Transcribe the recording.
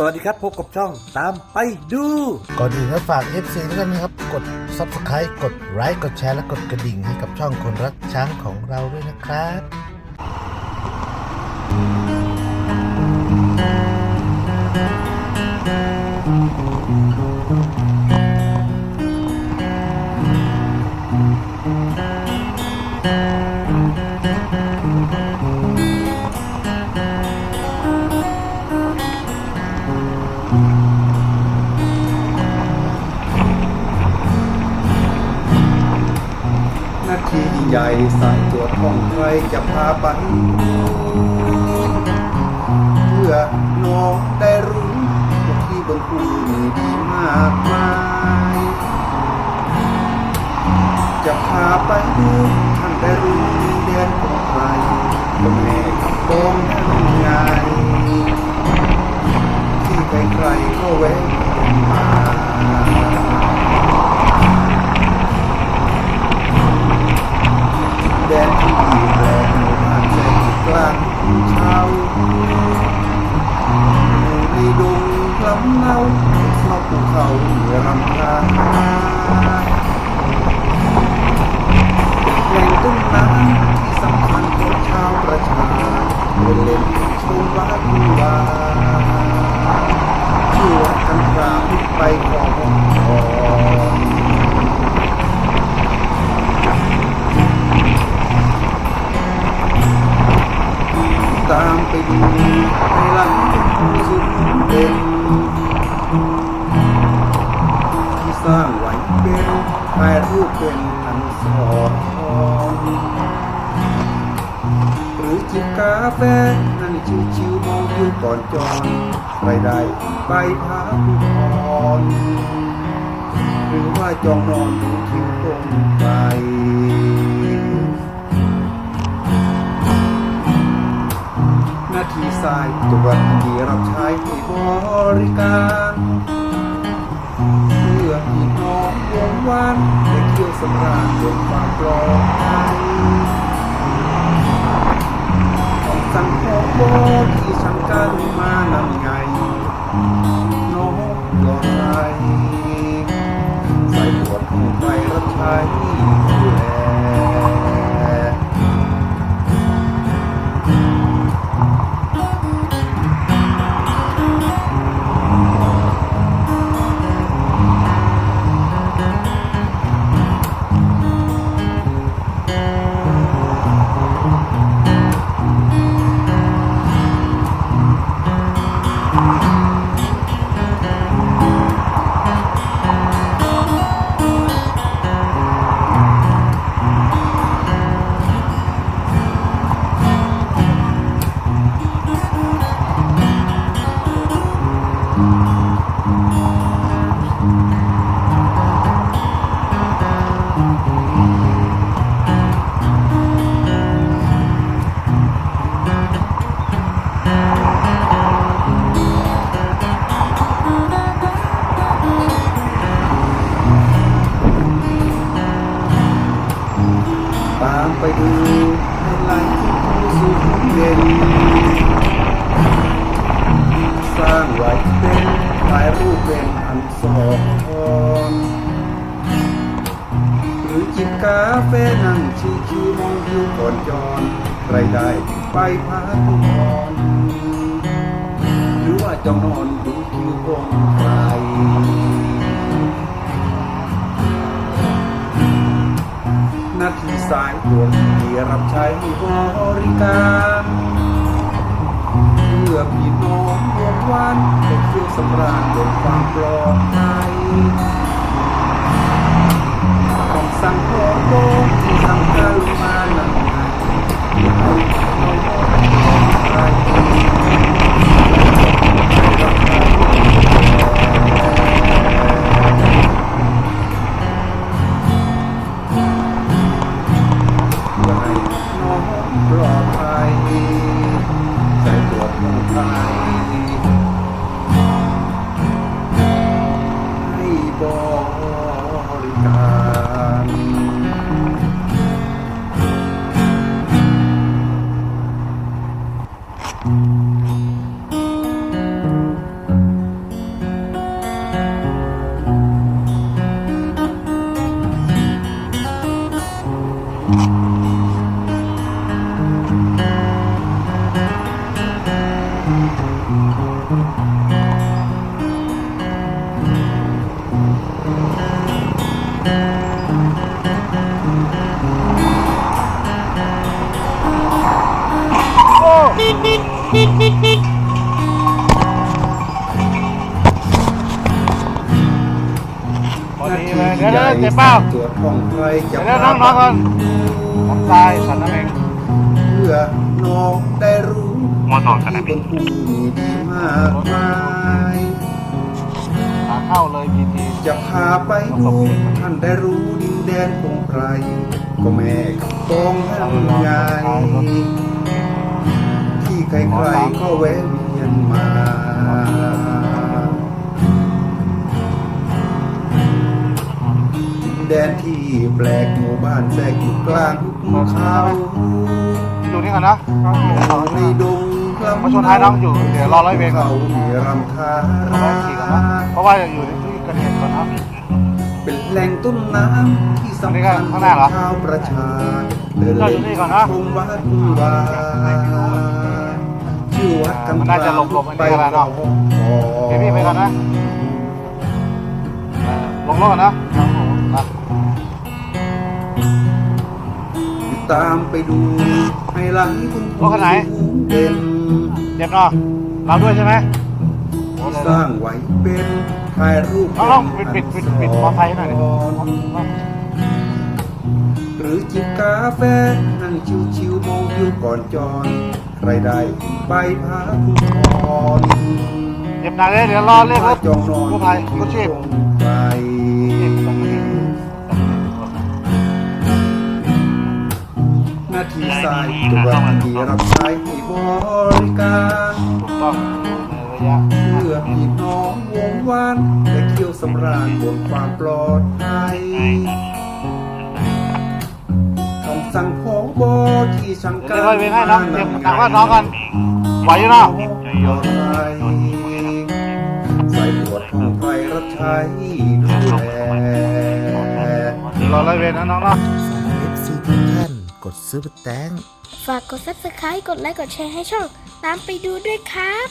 สวัสดีครับพบกับช่องตามไปดู ก่อนอื่นก็ฝาก FC ทุกท่านนะครับ กด Subscribe กดไลค์กดแชร์และกดกระดิ่งให้กับช่องคนรักช้างของเราด้วยนะครับ ใหญ่สายตัวจของใครจะพาไป เพื่อน้องได้รู้ว่าที่บนคูมีดีมากมาย จะพาไปดู เล่นชมวัดวาชั่วัดกันกราบไปของพรตามไปดูในหลังสุดเด่นที่สร้างไว้เป็นถ่ายรูปเป็นอันสอน รือจิบกาแฟนั่งชิวๆมองวิวก่อนจอนไปได้ไปพักผ่อนหรือว่าจองนอนดูทิวตรงไปหน้าที่สายตัวทีรับใช้ให้บริการเพื่อพี่น้องวงวานได้เที่ยวสำราญบนความปลอดภัย ที่ฉันกันมานำไงน้องามไปดูในไลน์ที่ผู้สุดเด่นสร้างไว้เป็นถ่ายรูปเป็นอันสอนหรือจิบกาแฟนั่งชิวๆมองวิวก่อนจอนใครได้ไปพักผ่อนหรือว่าจะนอนดูคิวของใคร นาทีสายด่วนที่รับใช้บริการเพื่อพี่น้องวงวานเป็นเที่ยวสำราญบนความปลอดภัยของสังคม Oh! เลยเดี๋ยวเดี๋ยวเจ็บเปล่า ตรวจห้องใครจะเดี๋ยวนั่งนอนก่อนน้ำตายสันน้ำเองเพื่อน้องได้รู้มอสองสนามบิที่นบนภูมิดีมากมาย ขาเข้าเลยพีทีจะพาไปดูท่านได้รู้ดินแดนของใคร ก็แม่กับปองหันไงที่ใครๆก็แวะเวียนมา แดนที่แปลกหมู่บ้านแทรกอยู่กลางหุบเขาอยู่นี่ก่อนนะในดงลำมาชนท้ายน้องอยู่เดี๋ยวรอร้อยเวรก่อนเขามีรำคาเอาราไว้ขี่ก่อนนะเพราะว่าอยู่ในที่เกิดเหตุก่อนนะเป็นแหล่งต้นน้ำที่สำนี่ก็คัญข้างหน้าเหรอชาวประชาเดินก็อยู่นี่ก่อนนะชมวัดวาชื่อวัดกำมันน่าจะหลบๆอันนี้ก็ได้เนาะเดี๋ยวพี่ไปก่อนนะเออลงรถก่อนนะนะ ตามไปดูไฮไลท์คุณรถคันไหน เด่นเจ็บเนาะเราด้วยใช่ไหมโอ้ที่เลยสร้างไว้เป็นถ่ายรูปลองลองปิดปิดปิดปิดมอไซค์ให้หน่อยดิหรือจิบกาแฟนั่งชิวๆมองวิวก่อนจอนใครได้ไปพาคุณพรเจ็บหนักเลยเดี๋ยวรอเรียกรถจองนอนกู้ภัยกู้ชีพ น้าที่สายตรวจที่รับใช้ให้บริการถูกต้องในระยะเพื่อพี่น้องวงวานและเที่ยวสำราญบนความปลอดภัยคำสั่งของบอที่สั่งเดี๋ยวการเรียกร้อยเวรให้น้องเจ็บหนักว่าน้องกันไหวอยู่เนาะปลอดภัยใส่ตรวจห้องไฟรับใช้ดูแลรอร้อยเวรนะน้องเนาะ ดซื้อแตงฝากกด subscribe กดไลค์กดแชร์ให้ช่อง ตามไปดูด้วยครับ